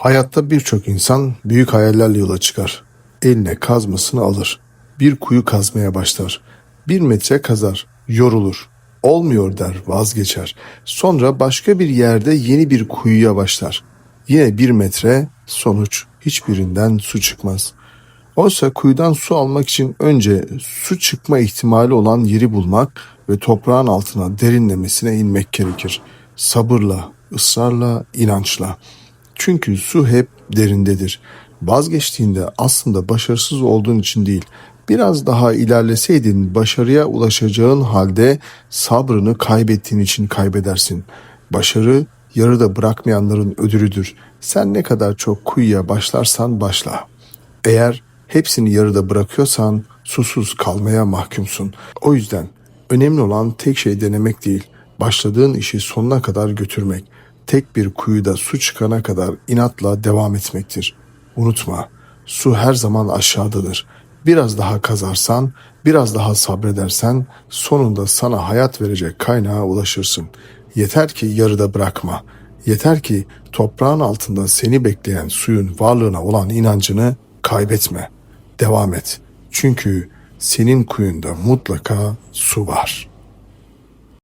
Hayatta birçok insan büyük hayallerle yola çıkar. Eline kazmasını alır. Bir kuyu kazmaya başlar. Bir metre kazar. Yorulur. Olmuyor der vazgeçer. Sonra başka bir yerde yeni bir kuyuya başlar. Yine bir metre sonuç hiçbirinden su çıkmaz. Oysa kuyudan su almak için önce su çıkma ihtimali olan yeri bulmak ve toprağın altına derinlemesine inmek gerekir. Sabırla, ısrarla, inançla. Çünkü su hep derindedir. Vazgeçtiğinde aslında başarısız olduğun için değil, biraz daha ilerleseydin başarıya ulaşacağın halde sabrını kaybettiğin için kaybedersin. Başarı yarıda bırakmayanların ödülüdür. Sen ne kadar çok kuyuya başlarsan başla. Eğer hepsini yarıda bırakıyorsan susuz kalmaya mahkumsun. O yüzden önemli olan tek şey denemek değil, başladığın işi sonuna kadar götürmek. Tek bir kuyuda su çıkana kadar inatla devam etmektir. Unutma, su her zaman aşağıdadır. Biraz daha kazarsan, biraz daha sabredersen sonunda sana hayat verecek kaynağa ulaşırsın. Yeter ki yarıda bırakma. Yeter ki toprağın altında seni bekleyen suyun varlığına olan inancını kaybetme. Devam et. Çünkü senin kuyunda mutlaka su var.''